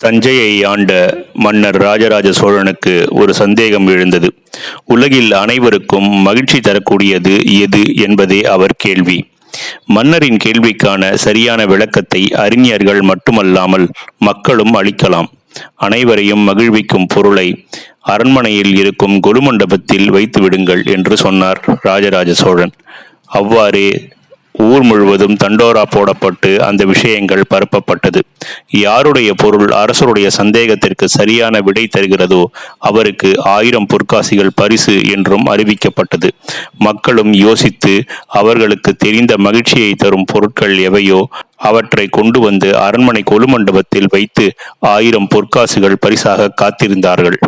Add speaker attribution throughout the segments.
Speaker 1: தஞ்சையை ஆண்ட மன்னர் ராஜராஜ சோழனுக்கு ஒரு சந்தேகம் எழுந்தது. உலகில் அனைவருக்கும் மகிழ்ச்சி தரக்கூடியது எது என்பதே அவர் கேள்வி. மன்னரின் கேள்விக்கான சரியான விளக்கத்தை அறிஞர்கள் மட்டுமல்லாமல் மக்களும் அளிக்கலாம். அனைவரையும் மகிழ்விக்கும் பொருளை அரண்மனையில் இருக்கும் கொலுமண்டபத்தில் வைத்து விடுங்கள் என்று சொன்னார் ராஜராஜ சோழன். அவ்வாறே ஊர் முழுவதும் தண்டோரா போடப்பட்டு அந்த விஷயங்கள் பரப்பப்பட்டது. யாருடைய பொருள் அரசருடைய சந்தேகத்திற்கு சரியான விடை தருகிறதோ அவருக்கு ஆயிரம் பொற்காசிகள் பரிசு என்றும் அறிவிக்கப்பட்டது. மக்களும் யோசித்து அவர்களுக்கு தெரிந்த மகிழ்ச்சியை தரும் பொருட்கள் எவையோ அவற்றை கொண்டு வந்து அரண்மனை கொலுமண்டபத்தில் வைத்து ஆயிரம் பொற்காசுகள் பரிசாக காத்திருந்தார்கள்.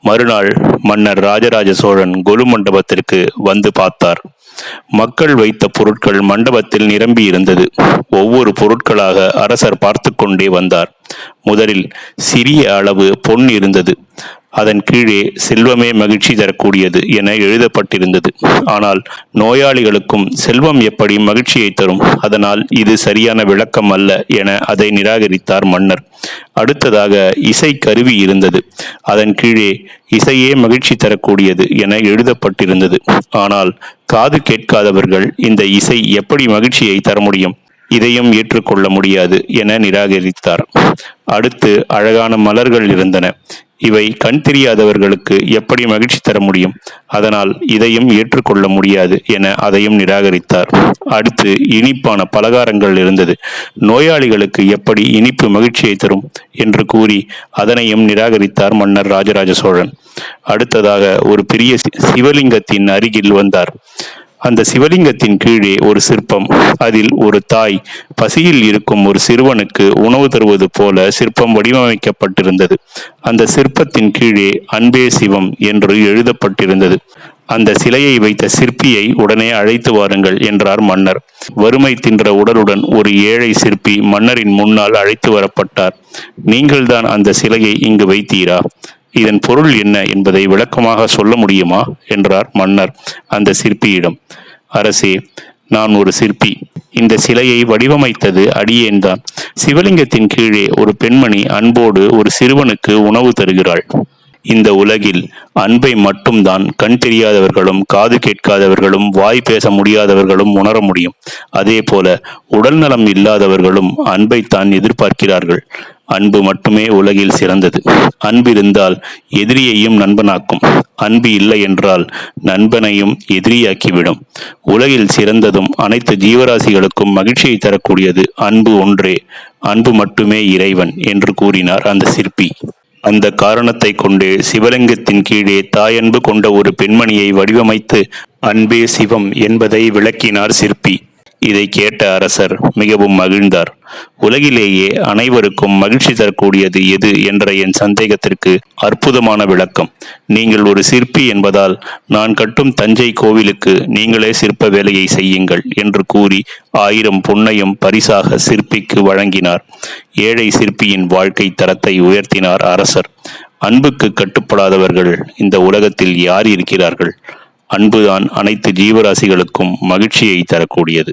Speaker 1: மறுநாள் மன்னர் ராஜராஜ சோழன் கொலு மண்டபத்திற்கு வந்து பார்த்தார். மக்கள் வைத்த பொருட்கள் மண்டபத்தில் நிரம்பி இருந்தது. ஒவ்வொரு பொருட்களாக அரசர் பார்த்து கொண்டே வந்தார். முதலில் சிறிய அளவு பொன் இருந்தது. அதன் கீழே செல்வமே மகிழ்ச்சி தரக்கூடியது என எழுதப்பட்டிருந்தது. ஆனால் நோயாளிகளுக்கும் செல்வம் எப்படி மகிழ்ச்சியை தரும்? அதனால் இது சரியான விளக்கம் அல்ல என அதை நிராகரித்தார் மன்னர். அடுத்ததாக இசை கருவி இருந்தது. அதன் கீழே இசையே மகிழ்ச்சி தரக்கூடியது என எழுதப்பட்டிருந்தது. ஆனால் காது கேட்காதவர்கள் இந்த இசை எப்படி மகிழ்ச்சியை தர முடியும்? இதையும் ஏற்றுக்கொள்ள முடியாது என நிராகரித்தார். அடுத்து அழகான மலர்கள் இருந்தன. இவை கண் தெரியாதவர்களுக்கு எப்படி மகிழ்ச்சி தர முடியும்? அதனால் இதையும் ஏற்றுக்கொள்ள முடியாது என அதையும் நிராகரித்தார். அடுத்து இனிப்பான பலகாரங்கள் இருந்தது. நோயாளிகளுக்கு எப்படி இனிப்பு மகிழ்ச்சியை தரும் என்று கூறி அதனையும் நிராகரித்தார் மன்னர் ராஜராஜ சோழன். அடுத்ததாக ஒரு பெரிய சிவலிங்கத்தின் அருகில் வந்தார். அந்த சிவலிங்கத்தின் கீழே ஒரு சிற்பம். அதில் ஒரு தாய் பசியில் இருக்கும் ஒரு சிறுவனுக்கு உணவு தருவது போல சிற்பம் வடிவமைக்கப்பட்டிருந்தது. அந்த சிற்பத்தின் கீழே அன்பே சிவம் என்று எழுதப்பட்டிருந்தது. அந்த சிலையை வைத்த சிற்பியை உடனே அழைத்து வாருங்கள் என்றார் மன்னர். வறுமை தின்ற உடலுடன் ஒரு ஏழை சிற்பி மன்னரின் முன்னால் அழைத்து வரப்பட்டார். நீங்கள்தான் அந்த சிலையை இங்கு வைத்தீரா? இதன் பொருள் என்ன என்பதை விளக்கமாக சொல்ல முடியுமா? என்றார் மன்னர் அந்த சிற்பியிடம். அரசே நான் ஒரு சிற்பி. இந்த சிலையை வடிவமைத்தது அடியேன்தான் சிவலிங்கத்தின் கீழே ஒரு பெண்மணி அன்போடு ஒரு சிறுவனுக்கு உணவு தருகிறாள். இந்த உலகில் அன்பை மட்டும்தான் கண் தெரியாதவர்களும் காது கேட்காதவர்களும் வாய் பேச முடியாதவர்களும் உணர முடியும். அதே போல உடல் நலம் இல்லாதவர்களும் அன்பைத்தான் எதிர்பார்க்கிறார்கள். அன்பு மட்டுமே உலகில் சிறந்தது. அன்பு இருந்தால் எதிரியையும் நண்பனாக்கும். அன்பு இல்லை என்றால் நண்பனையும் எதிரியாக்கிவிடும். உலகில் சிறந்ததும் அனைத்து ஜீவராசிகளுக்கும் மகிழ்ச்சியை தரக்கூடியது அன்பு ஒன்றே. அன்பு மட்டுமே இறைவன் என்று கூறினார் அந்த சிற்பி. அந்த காரணத்தை கொண்டு சிவலிங்கத்தின் கீழே தாயன்பு கொண்ட ஒரு பெண்மணியை வடிவமைத்து அன்பே சிவம் என்பதை விளக்கினார் சிற்பி. இதை கேட்ட அரசர் மிகவும் மகிழ்ந்தார். உலகிலேயே அனைவருக்கும் மகிழ்ச்சி தரக்கூடியது எது என்ற என் சந்தேகத்திற்கு அற்புதமான விளக்கம். நீங்கள் ஒரு சிற்பி என்பதால் நான் கட்டும் தஞ்சை கோவிலுக்கு நீங்களே சிற்ப வேலையை செய்யுங்கள் என்று கூறி ஆயிரம் பொன்னையும் பரிசாக சிற்பிக்கு வழங்கினார். ஏழை சிற்பியின் வாழ்க்கை தரத்தை உயர்த்தினார் அரசர். அன்புக்கு கட்டுப்படாதவர்கள் இந்த உலகத்தில் யார் இருக்கிறார்கள்? அன்புதான் அனைத்து ஜீவராசிகளுக்கும் மகிழ்ச்சியை தரக்கூடியது.